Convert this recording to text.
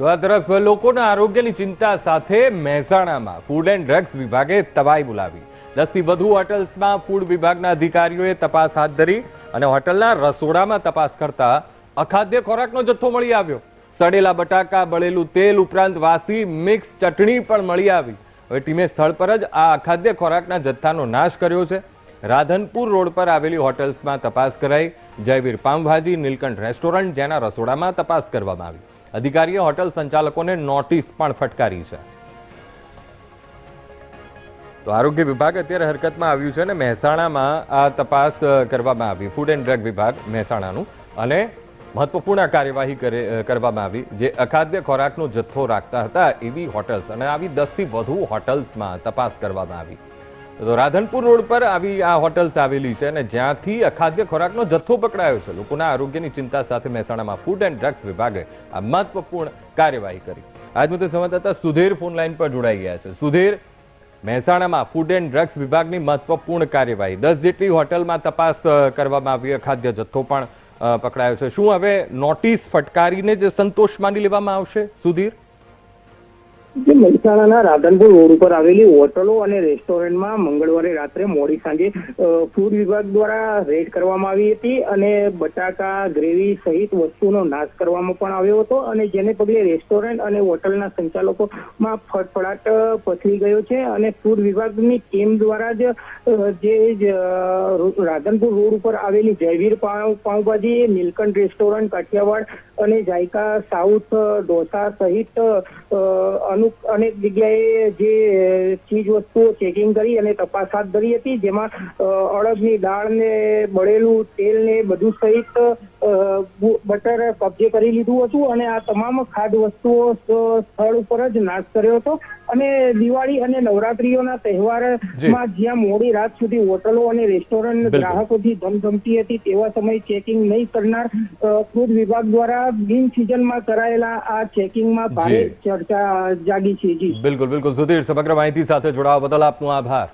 તો આ તરફ લોકોના આરોગ્યની ચિંતા સાથે મહેસાણામાં ફૂડ એન્ડ ડ્રગ્સ વિભાગે તવાઈ બોલાવી. દસથી વધુ હોટલ્સમાં ફૂડ વિભાગના અધિકારીઓએ તપાસ હાથ ધરી અને હોટલના રસોડામાં તપાસ કરતા અખાદ્ય ખોરાકનો જથ્થો મળી આવ્યો. સડેલા બટાકા, બળેલું તેલ ઉપરાંત વાસી મિક્સ ચટણી પણ મળી આવી. હવે ટીમે સ્થળ પર જ આ અખાદ્ય ખોરાકના જથ્થાનો નાશ કર્યો છે. રાધનપુર રોડ પર આવેલી હોટલ્સમાં તપાસ કરાઈ. જયવીર પામભાજી નીલકંઠ રેસ્ટોરન્ટ, જેના રસોડામાં તપાસ કરવામાં આવી. અધિકારીએ હોટલ સંચાલકોને નોટિસ પણ ફટકારી છે. તો આરોગ્ય વિભાગ અત્યારે હરકતમાં આવ્યું છે અને મહેસાણામાં આ તપાસ કરવામાં આવી. ફૂડ એન્ડ ડ્રગ વિભાગ મહેસાણાનું. અને મહત્વપૂર્ણ કાર્યવાહી કરે- કરવામાં આવી, જે અખાદ્ય ખોરાકનો જથ્થો રાખતા હતા એવી હોટલ્સ. અને આવી દસથી વધુ હોટલ્સમાં તપાસ કરવામાં આવી. તો રાધનપુર રોડ પર આવી આ હોટલ્સ આવેલી છે અને જ્યાંથી અખાદ્ય ખોરાકનો જથ્થો પકડાયો છે. લોકોના આરોગ્યની ચિંતા સાથે મહેસાણામાં ફૂડ એન્ડ ડ્રગ્સ વિભાગે આ મહત્વપૂર્ણ કાર્યવાહી કરી. આજ મુદ્દે સંવાદદાતા સુધીર ફોન પર જોડાઈ ગયા છે. સુધીર, મહેસાણામાં ફૂડ એન્ડ ડ્રગ્સ વિભાગની મહત્વપૂર્ણ કાર્યવાહી. દસ જેટલી હોટલમાં તપાસ કરવામાં આવી ખાદ્ય જથ્થો પણ પકડાયો છે. શું હવે નોટિસ ફટકારીને જ સંતોષ માની લેવામાં આવશે? સુધીર? જે મહેસાણાના રાધનપુર રોડ ઉપર આવેલી હોટલો અને રેસ્ટોરન્ટમાં મંગળવારે રાત્રે મોડી સાંજે ફૂડ વિભાગ દ્વારા રેડ કરવામાં આવી હતી અને બટાકા, ગ્રેવી સહિત વસ્તુનો નાશ કરવામાં પણ આવ્યો હતો અને જેને પગલે રેસ્ટોરન્ટ અને હોટલના સંચાલકોમાં ફટફડાટ પથરી ગયો છે અને ફૂડ વિભાગની ટીમ દ્વારા જ જે રાધનપુર રોડ ઉપર આવેલી જયવીર પાઉં પાઉંભાજી, નીલકંઠ રેસ્ટોરન્ટ, કાઠિયાવાડ અને જાયકા, સાઉથ ઢોસા સહિત અનુક અનેક જગ્યાએ જે ચીજ વસ્તુઓ ચેકિંગ કરી અને તપાસ હાથ ધરી હતી, જેમાં અડદની દાળ ને બળેલું તેલ ને બધું સહિત બટર કબજે કરી લીધું હતું અને આ તમામ ખાદ્ય વસ્તુઓ સ્થળ ઉપર જ નાશ કર્યો હતો. અને દિવાળી અને નવરાત્રીઓના તહેવારમાં જ્યાં મોડી રાત સુધી હોટલો અને રેસ્ટોરન્ટ ગ્રાહકોથી ધમધમતી હતી તેવા સમયે ચેકિંગ નહીં કરનાર ફૂડ વિભાગ દ્વારા બિન સિઝનમાં કરાયેલા આ ચેકિંગમાં ભારે ચર્ચા જાગી છે. જી. બિલકુલ બિલકુલ. સુધીર સમગ્ર માહિતી સાથે જોડાવા બદલ આપનો આભાર.